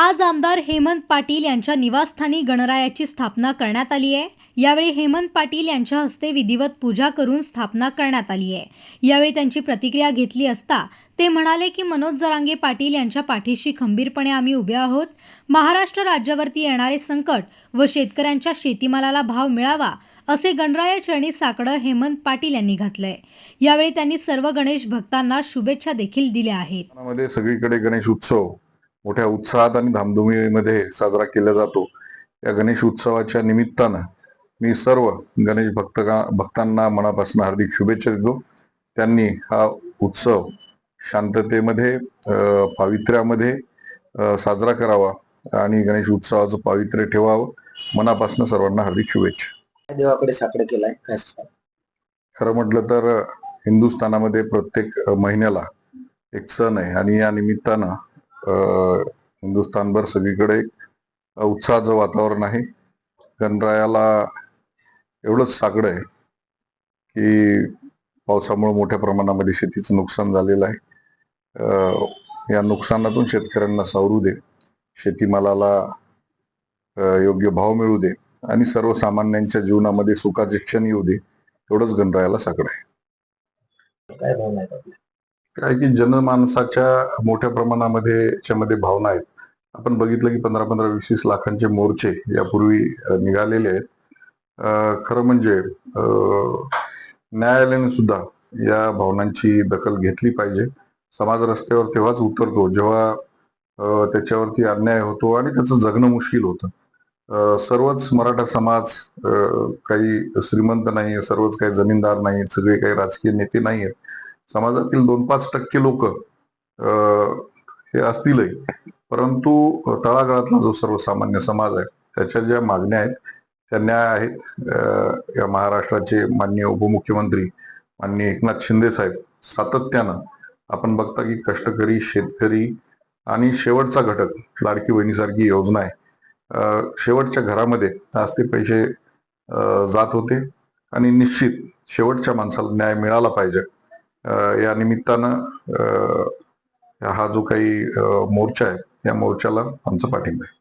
आज आमदार हेमंत पाटील यांच्या निवासस्थानी गणरायाची स्थापना करण्यात आली आहे. यावेळी हेमंत पाटील यांच्या हस्ते विधिवत पूजा करून स्थापना करण्यात आली आहे. यावेळी त्यांची प्रतिक्रिया घेतली असता ते म्हणाले की मनोज जरांगे पाटील यांच्या पाठीशी खंबीरपणे आम्ही उभे आहोत. महाराष्ट्र राज्यावरती येणारे संकट व शेतकऱ्यांच्या शेतीमालाला भाव मिळावा असे गणराया चरणी साकडं हेमंत पाटील यांनी घातलंय. यावेळी त्यांनी सर्व गणेश भक्तांना शुभेच्छा देखील दिल्या आहेत. सगळीकडे गणेश उत्सव मोठ्या उत्साहात आणि धामधुमीमध्ये साजरा केला जातो. या गणेश उत्सवाच्या निमित्तानं मी सर्व गणेश भक्त भक्तांना मनापासून हार्दिक शुभेच्छा देतो. त्यांनी हा उत्सव शांततेमध्ये पावित्र्यामध्ये साजरा करावा आणि गणेश उत्सवाचं पावित्र्य ठेवावं. मनापासून सर्वांना हार्दिक शुभेच्छा. देवाकडे साकडं केलाय? खरं म्हटलं तर हिंदुस्थानामध्ये प्रत्येक महिन्याला एक सण आहे आणि या निमित्तानं हिंदुस्थानभर सगळीकडे उत्साहाचं वातावरण आहे. गणरायाला एवढंच साकडं आहे की पावसामुळे मोठ्या प्रमाणामध्ये शेतीचं नुकसान झालेलं आहे. या नुकसानातून शेतकऱ्यांना सावरू दे. शेतीमालाला योग्य भाव मिळू दे आणि सर्वसामान्यांच्या जीवनामध्ये सुखाचे क्षण येऊ दे. एवढंच गणरायाला साकडं आहे. काय की जनमानसाच्या मोठ्या प्रमाणामध्ये याच्यामध्ये भावना आहेत. आपण बघितलं की पंधरा पंधरा वीस वीस लाखांचे मोर्चे यापूर्वी निघालेले आहेत. खरं म्हणजे न्यायालयाने सुद्धा या भावनांची दखल घेतली पाहिजे. समाज रस्त्यावर तेव्हाच उतरतो जेव्हा त्याच्यावरती अन्याय होतो आणि त्याचं जगणं मुश्किल होतं. सर्वच मराठा समाज काही श्रीमंत नाही सर्वच काही जमीनदार नाही सगळे काही राजकीय नेते नाही आहेत समाजातील दोन पाच टक्के लोक हे असतीलही. परंतु तळागाळातला जो सर्वसामान्य समाज आहे त्याच्या ज्या मागण्या आहेत त्या न्याय आहेत. या महाराष्ट्राचे माननीय उपमुख्यमंत्री माननीय एकनाथ शिंदे साहेब सातत्यानं आपण बघता की कष्टकरी शेतकरी आणि शेवटचा घटक लाडकी बहिणीसारखी योजना आहे. शेवटच्या घरामध्ये आज ते पैसे जात होते आणि निश्चित शेवटच्या माणसाला न्याय मिळाला पाहिजे. या निमित्तानं हा जो काही मोर्चा आहे या मोर्चाला आमचा पाठिंबा आहे.